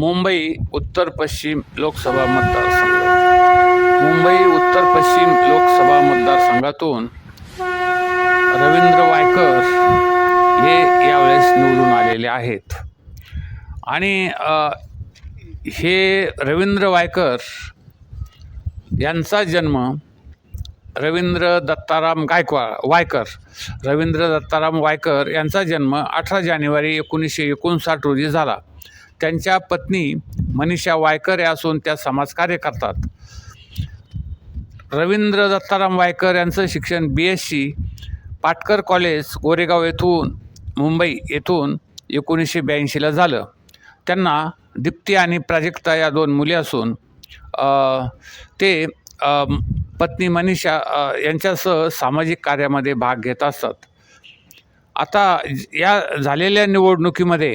मुंबई उत्तर पश्चिम लोकसभा मतदारसंघ मुंबई उत्तर पश्चिम लोकसभा मतदारसंघातून रवींद्र वायकर हे यावेळेस निवडून आलेले आहेत. आणि हे रवींद्र वायकर यांचा जन्म रवींद्र दत्ताराम गायकवाड वायकर. रवींद्र दत्ताराम वायकर यांचा जन्म अठरा जानेवारी एकोणीसशे एकोणसाठ रोजी झाला. त्यांच्या पत्नी मनीषा वायकर या असून त्या समाजकार्य करतात. रवींद्र दत्ताराम वायकर यांचं शिक्षण B S C Patkar college Goregaon येथून मुंबई येथून एकोणीसशे ब्याऐंशीला झालं. त्यांना दीप्ती आणि प्राजक्ता या दोन मुली असून ते पत्नी मनीषा यांच्यासह सामाजिक कार्यामध्ये भाग घेत असतात आता या झालेल्या निवडणुकीमध्ये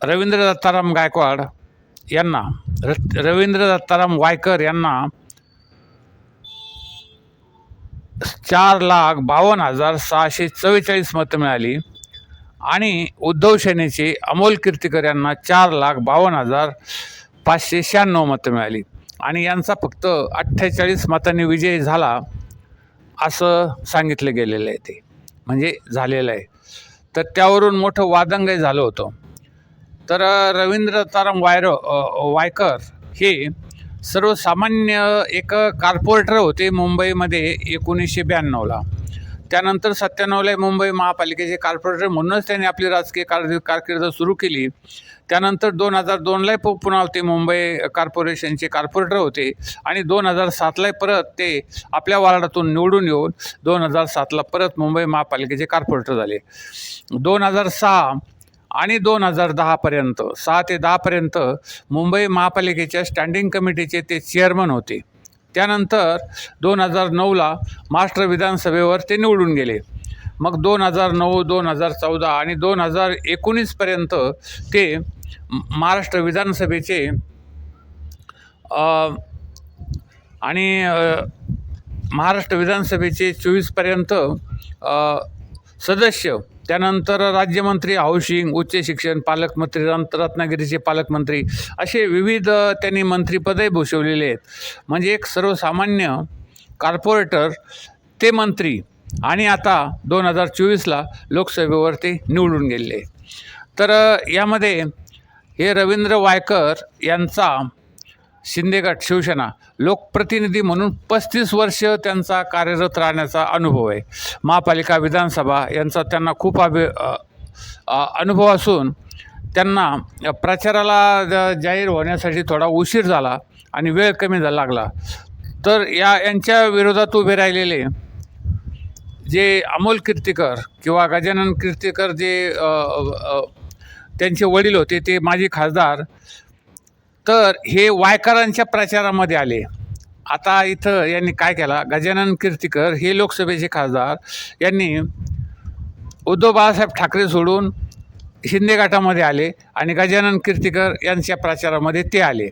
रवींद्र दत्ताराम गायकवाड यांना र रवींद्र दत्ताराम वायकर यांना चार लाख बावन्न हजार सहाशे चव्वेचाळीस मतं मिळाली आणि उद्धव सेनेचे अमोल कीर्तीकर यांना चार लाख बावन्न हजार पाचशे शहाण्णव मतं मिळाली. आणि यांचा फक्त अठ्ठेचाळीस मतांनी विजय झाला असं सांगितलं गेलेलं आहे ते. म्हणजे झालेलं आहे. तर त्यावरून मोठं वादंगही झालं होतं. तर रवींद्र ताराम वायर वायकर हे सर्वसामान्य एक कार्पोरेटर होते मुंबईमध्ये एकोणीसशे ब्याण्णवला. त्यानंतर सत्त्याण्णवला मुंबई महापालिकेचे कार्पोरेटर म्हणूनच त्यांनी आपली राजकीय कार कारकीर्द सुरू केली. त्यानंतर दोन हजार दोनलाही पु पुन्हा ते मुंबई कॉर्पोरेशनचे कार्पोरेटर होते. आणि दोन हजार सातलाही परत ते आपल्या वार्डातून निवडून येऊन दोन हजार सातला परत मुंबई महापालिकेचे कार्पोरेटर झाले. दोन हजार सहा आणि दोन हजार दहापर्यंत सहा ते दहापर्यंत मुंबई महापालिकेच्या स्टँडिंग कमिटीचे ते चेअरमन होते. त्यानंतर दोन हजार नऊला महाराष्ट्र विधानसभेवर ते निवडून गेले. मग दोन हजार नऊ दोन हजार चौदा आणि दोन हजार एकोणीसपर्यंत ते महाराष्ट्र विधानसभेचे आणि महाराष्ट्र विधानसभेचे चोवीसपर्यंत सदस्य. त्यानंतर राज्यमंत्री हाऊसिंग उच्च शिक्षण पालकमंत्री रत्न- रत्नागिरीचे पालकमंत्री असे विविध त्यांनी मंत्रिपदही भूषवलेले आहेत. म्हणजे एक सर्वसामान्य कार्पोरेटर ते मंत्री आणि आता दोन हजार चोवीसला लोकसभेवरती निवडून गेले. तर यामध्ये हे रवींद्र वायकर यांचा शिंदेगट शिवसेना लोकप्रतिनिधी म्हणून पस्तीस वर्ष त्यांचा कार्यरत राहण्याचा अनुभव आहे. महापालिका विधानसभा यांचा त्यांना खूप अभि अनुभव असून त्यांना प्रचाराला जाहीर होण्यासाठी थोडा उशीर झाला आणि वेळ कमी झाला लागला. तर या यांच्या विरोधात उभे राहिलेले जे अमोल कीर्तीकर किंवा गजानन कीर्तीकर जे त्यांचे वडील होते ते माजी खासदार. तर हे वायकरांच्या प्रचारामध्ये आले. आता इथं यांनी काय केला? गजानन कीर्तीकर हे लोकसभेचे खासदार. यांनी उद्धव बाळासाहेब ठाकरे सोडून शिंदे गटामध्ये आले आणि गजानन कीर्तीकर यांच्या प्रचारामध्ये ते आले.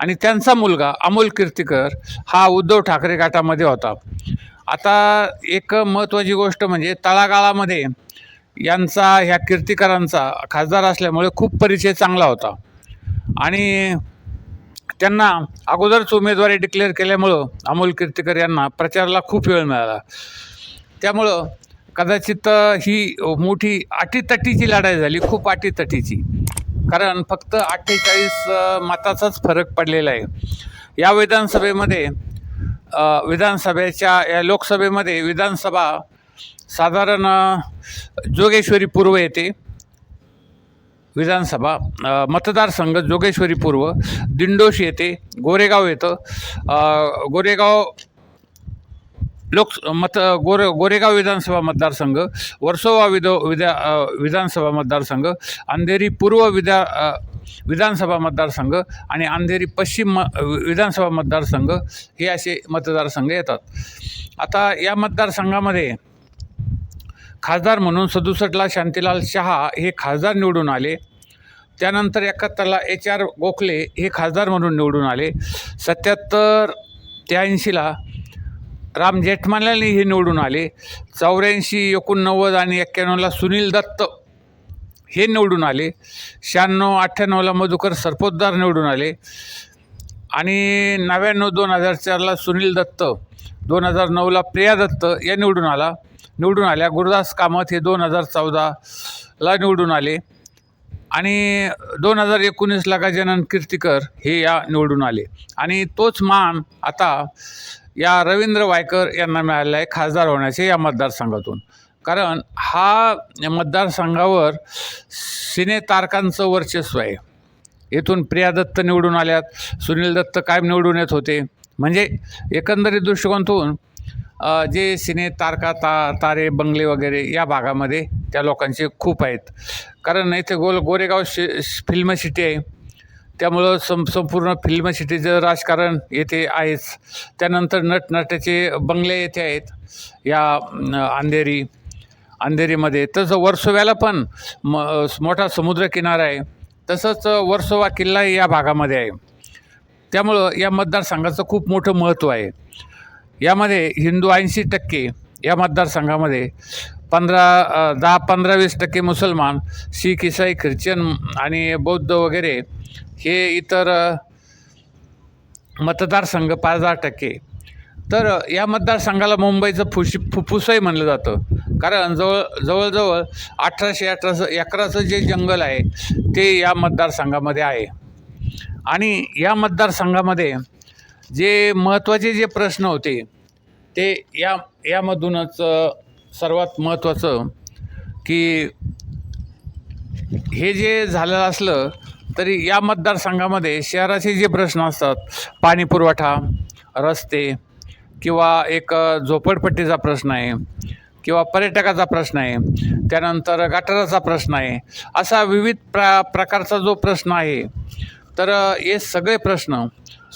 आणि त्यांचा मुलगा अमोल कीर्तीकर हा उद्धव ठाकरे गटामध्ये होता. आता एक महत्त्वाची गोष्ट म्हणजे तळागाळामध्ये यांचा ह्या कीर्तिकरांचा खासदार असल्यामुळे खूप परिचय चांगला होता. आणि त्यांना अगोदरच उमेदवारी डिक्लेअर केल्यामुळं अमोल कीर्तिकर यांना प्रचाराला खूप वेळ मिळाला. त्यामुळं कदाचित ही मोठी अटीतटीची लढाई झाली खूप अटीतटीची कारण फक्त अठ्ठेचाळीस मताचाच फरक पडलेला आहे. या विधानसभेमध्ये विधानसभेच्या या लोकसभेमध्ये विधानसभा साधारण जोगेश्वरी पूर्व येते. विधानसभा मतदारसंघ जोगेश्वरी पूर्व. दिंडोश येते गोरेगाव येतं. गोरेगाव लोक मत गोरे गोरेगाव विधानसभा मतदारसंघ वर्सोवा विदो विधा विधानसभा मतदारसंघ अंधेरी पूर्व विधा विधानसभा मतदारसंघ आणि अंधेरी पश्चिम म विधानसभा मतदारसंघ हे असे मतदारसंघ येतात. आता या मतदारसंघामध्ये खासदार म्हणून सदुसष्टला शांतीलाल शहा हे खासदार निवडून आले. त्यानंतर एकाहत्तरला एच आर गोखले हे खासदार म्हणून निवडून आले. सत्याहत्तर त्र्याऐंशीला राम जेठमालानी हे निवडून आले. चौऱ्याऐंशी एकोणनव्वद आणि एक्क्याण्णवला सुनील दत्त हे निवडून आले. शहाण्णव अठ्ठ्याण्णवला मधुकर सरपोतदार निवडून आले. आणि नव्याण्णव दोन हजार चारला सुनील दत्त दोन हजार नऊला प्रिया दत्त या निवडून आला. निवडून आल्या. गुरुदास कामत हे दोन हजार चौदाला निवडून आले. आणि दोन हजार एकोणीसला गजानन कीर्तिकर हे या निवडून आले. आणि तोच मान आता या रवींद्र वायकर यांना मिळालेला आहे खासदार होण्याचे या मतदारसंघातून. कारण हा मतदारसंघावर सिने तारकांचं वर्चस्व आहे. येथून प्रिया दत्त निवडून आल्यात सुनील दत्त कायम निवडून येत होते. म्हणजे एकंदरीत दृष्टिकोनातून जे सिने तारका ता तारे बंगले वगैरे या भागामध्ये त्या लोकांचे खूप आहेत. कारण इथे गोल गोरेगाव शि फिल्म सिटी आहे. त्यामुळं सं संपूर्ण फिल्म सिटीचं राजकारण येथे आहेच. त्यानंतर नटनट्याचे बंगले येथे आहेत. या अंधेरी अंधेरीमध्ये. तसं वर्सोव्याला पण म मोठा समुद्रकिनारा आहे. तसंच वर्सोवा किल्लाही या भागामध्ये आहे. त्यामुळं या मतदारसंघाचं खूप मोठं महत्त्व आहे. यामध्ये हिंदू ऐंशी टक्के या मतदारसंघामध्ये पंधरा दहा पंधरा वीस टक्के मुसलमान शीख इसाई ख्रिश्चन आणि बौद्ध वगैरे हे इतर मतदारसंघ पाच दहा टक्के. तर या मतदारसंघाला मुंबईचं फुशी फुफ्फुसही म्हणलं जातं. कारण जवळ जवळजवळ अठराशे अठराशे एकराचं जे जंगल आहे ते या मतदारसंघामध्ये आहे. आणि या मतदारसंघामध्ये जे महत्त्वाचे जे प्रश्न होते ते या यामधूनच सर्वात महत्त्वाचं की हे जे झालं असलं तरी या मतदारसंघामध्ये शहराचे जे प्रश्न असतात पाणी पुरवठा रस्ते किंवा एक झोपडपट्टीचा प्रश्न आहे किंवा पर्यटकाचा प्रश्न आहे त्यानंतर गटाराचा प्रश्न आहे असा विविध प्र प्रकारचा जो प्रश्न आहे तर हे सगळे प्रश्न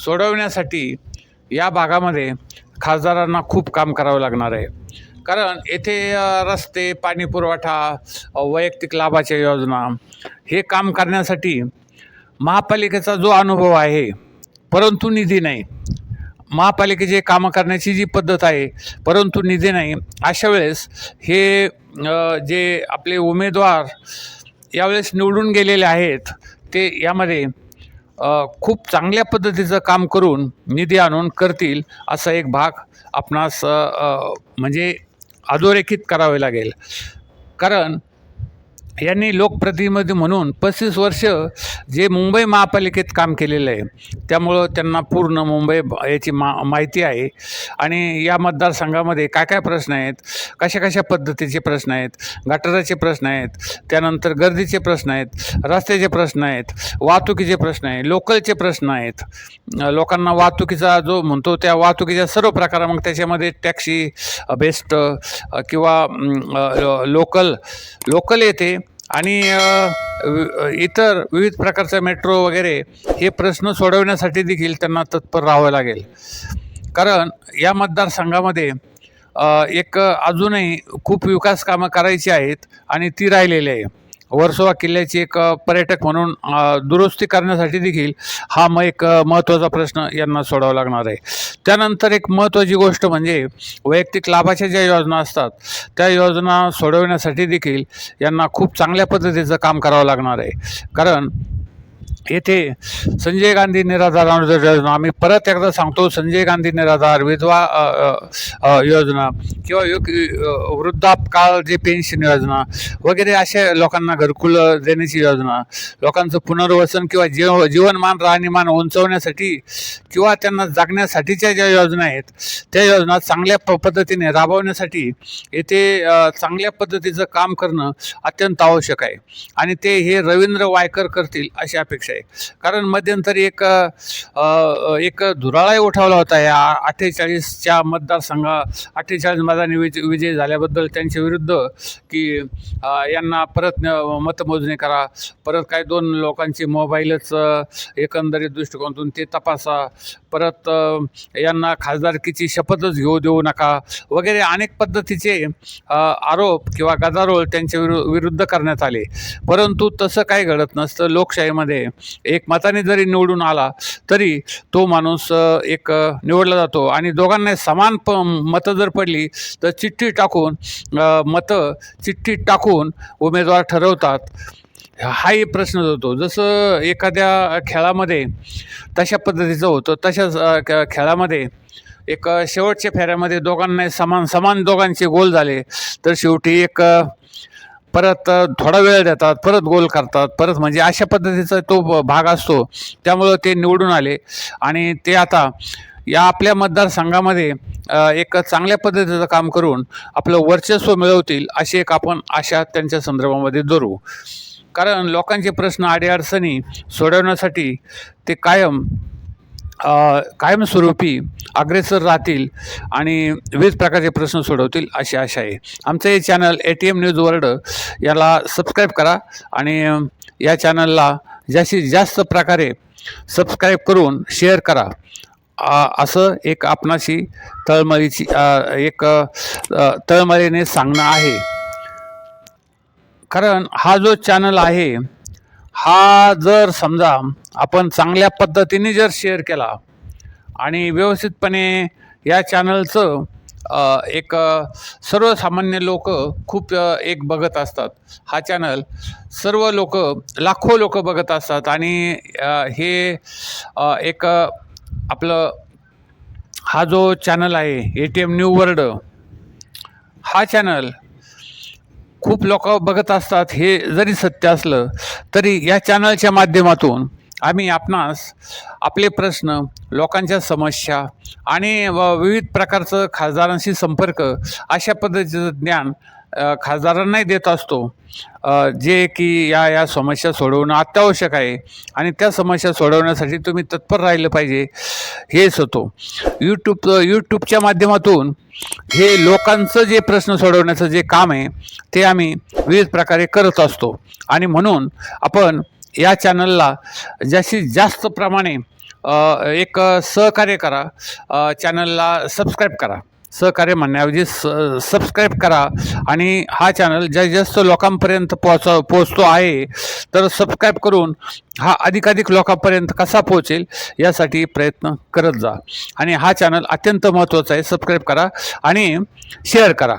सोडवण्यासाठी या भागामध्ये खासदारांना खूप काम करावं लागणार आहे. कारण येथे रस्ते पाणी पुरवठा वैयक्तिक लाभाच्या योजना हे काम करण्यासाठी महापालिकेचा जो अनुभव आहे परंतु निधी नाही. महापालिकेचे कामं करण्याची जी पद्धत आहे परंतु निधी नाही. अशा वेळेस हे जे आपले उमेदवार यावेळेस निवडून गेलेले आहेत ते यामध्ये खूप चांगल्या पद्धतीचं काम करून निधी आणून करतील असा एक भाग आपणास म्हणजे अधोरेखित करावे लागेल. कारण यांनी लोकप्रतिनिधी म्हणून पस्तीस वर्ष जे मुंबई महापालिकेत काम केलेलं आहे त्यामुळं त्यांना पूर्ण मुंबई याची मा माहिती आहे. आणि या मतदारसंघामध्ये काय काय प्रश्न आहेत कशा कशा पद्धतीचे प्रश्न आहेत गटाराचे प्रश्न आहेत त्यानंतर गर्दीचे प्रश्न आहेत रस्त्याचे प्रश्न आहेत वाहतुकीचे प्रश्न आहे लोकलचे प्रश्न आहेत. लोकांना वाहतुकीचा जो म्हणतो त्या वाहतुकीच्या सर्व प्रकार मग त्याच्यामध्ये टॅक्सी बेस्ट किंवा लोकल लोकल येते. आणि इतर विविध प्रकारचा मेट्रो वगैरे हे प्रश्न सोडवण्यासाठी देखील त्यांना तत्पर राहावं लागेल. कारण या मतदारसंघामध्ये एक अजूनही खूप विकास कामं करायची आहेत आणि ती राहिलेली आहे. वर्सोवा किल्ल्याची एक पर्यटक म्हणून दुरुस्ती करण्यासाठी देखील हा मग एक महत्त्वाचा प्रश्न यांना सोडावा लागणार आहे. त्यानंतर एक महत्त्वाची गोष्ट म्हणजे वैयक्तिक लाभाच्या ज्या योजना असतात त्या योजना सोडवण्यासाठी देखील यांना खूप चांगल्या पद्धतीचं काम करावं लागणार आहे. कारण येथे संजय गांधी निराधार अनुदान योजना. आम्ही परत एकदा सांगतो संजय गांधी निराधार विधवा योजना किंवा युक- वृद्धापकाळ जे पेन्शन योजना वगैरे अशा लोकांना घरकुल देण्याची योजना लोकांचं पुनर्वसन किंवा जीव जीवनमान राहणीमान उंचवण्यासाठी किंवा त्यांना जगण्यासाठीच्या ज्या योजना आहेत त्या योजना चांगल्या प पद्धतीने राबवण्यासाठी येथे चांगल्या पद्धतीचं काम करणं अत्यंत आवश्यक आहे. आणि ते हे रवींद्र वायकर करतील अशी अपेक्षा आहे. कारण मध्यंतरी एक एक धुराळाही उठावला होता या अठ्ठेचाळीसच्या मतदारसंघा अठ्ठेचाळीस मतांनी विजय विजय झाल्याबद्दल त्यांच्या विरुद्ध की यांना परत मतमोजणी करा. परत काय दोन लोकांची मोबाईलच एकंदरीत दृष्टिकोनातून ते तपासा. परत यांना खासदारकीची शपथच घेऊ देऊ नका. वगैरे अनेक पद्धतीचे आरोप किंवा गदारोळ त्यांच्या विरु विरुद्ध करण्यात आले. परंतु तसं काही घडत नसतं. लोकशाहीमध्ये एक मताने जरी निवडून आला तरी तो माणूस एक निवडला जातो. आणि दोघांना समान प मतं जर पडली तर चिठ्ठी टाकून मतं चिठ्ठीत टाकून उमेदवार ठरवतात. हाही प्रश्न होतो. जसं एखाद्या खेळामध्ये तशा पद्धतीचं होतं. तशाच खेळामध्ये एक शेवटच्या फेऱ्यामध्ये दोघांना समान समान दोघांचे गोल झाले. तर शेवटी एक परत थोडा वेळ देतात परत गोल करतात परत म्हणजे अशा पद्धतीचा तो ब- भाग असतो. त्यामुळं ते निवडून आले. आणि ते आता या आपल्या मतदारसंघामध्ये एक चांगल्या पद्धतीचं काम करून आपलं वर्चस्व मिळवतील अशी एक आपण आशा त्यांच्या संदर्भामध्ये धरू. कारण लोकांचे प्रश्न अडीअडचणी सोडवण्यासाठी ते कायम कायमस्वरूपी अग्रेसर राहतील आणि विविध प्रकारचे प्रश्न सोडवतील अशी आशा आहे. आमचं हे channel A T M news world याला सबस्क्राईब करा आणि या चॅनलला जास्तीत जास्त प्रकारे सबस्क्राईब करून शेअर करा. असं एक आपणाशी तळमळीची एक तळमळीने सांगणं आहे. कारण हा जो चॅनल आहे हा जर समजा आपण चांगल्या पद्धतीने जर शेअर केला आणि व्यवस्थितपणे या चॅनलचं एक सर्वसामान्य लोक खूप एक बघत असतात. हा चॅनल सर्व लोक लाखो लोक बघत असतात आणि हे एक आपलं हा जो चॅनल आहे A T M new world हा चॅनल खूप लोक बघत असतात हे जरी सत्य असलं तरी या चॅनलच्या माध्यमातून आम्ही आपणास आपले प्रश्न लोकांच्या समस्या आणि व विविध प्रकारचं खासदारांशी संपर्क अशा पद्धतीचं ज्ञान खासदारांनाही देत असतो. जे की या या समस्या सोडवणं अत्यावश्यक आहे. आणि त्या समस्या सोडवण्यासाठी तुम्ही तत्पर राहिलं पाहिजे हेच होतो. यूट्यूब यूट्यूबच्या माध्यमातून हे लोकांचं जे प्रश्न सोडवण्याचं जे काम आहे ते आम्ही विविध प्रकारे करत असतो. आणि म्हणून आपण या चॅनलला जास्तीत जास्त प्रमाणे एक सहकार्य करा चॅनलला सबस्क्राईब करा. सहकार्य म्हणण्याऐवजी स सबस्क्राईब करा. आणि हा चॅनल जास्तीत जास्त लोकांपर्यंत पोहोच पोचतो आहे तर सबस्क्राईब करून हा अधिकाधिक लोकांपर्यंत कसा पोहोचेल यासाठी प्रयत्न करत जा. आणि हा चॅनल अत्यंत महत्त्वाचा आहे. सबस्क्राईब करा आणि शेअर करा.